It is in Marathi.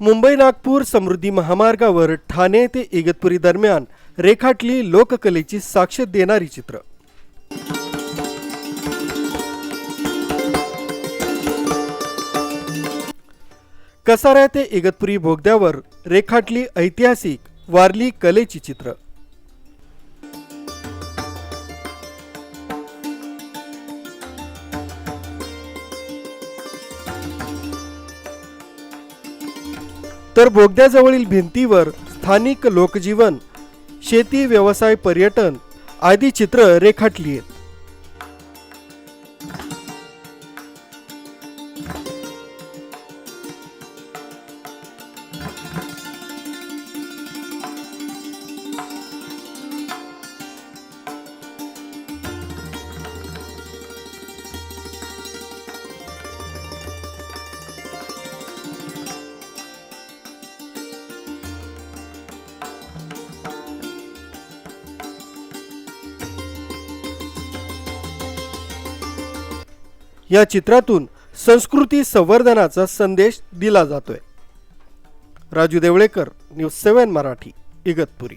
मुंबई नागपूर समृद्धी महामार्गावर ठाणे ते इगतपुरी दरम्यान रेखाटली लोककलेची साक्ष देणारी चित्र. कसारा ते इगतपुरी बोगद्यावर रेखाटली ऐतिहासिक वारली कलेची चित्र. तर बोगद्याजवळील भिंतीवर स्थानिक लोकजीवन शेती व्यवसाय पर्यटन आदी चित्र रेखाटली आहेत. या चित्रातून संस्कृती संवर्धनाचा संदेश दिला जातोय. Raju Devlekar news seven Marathi Igatpuri.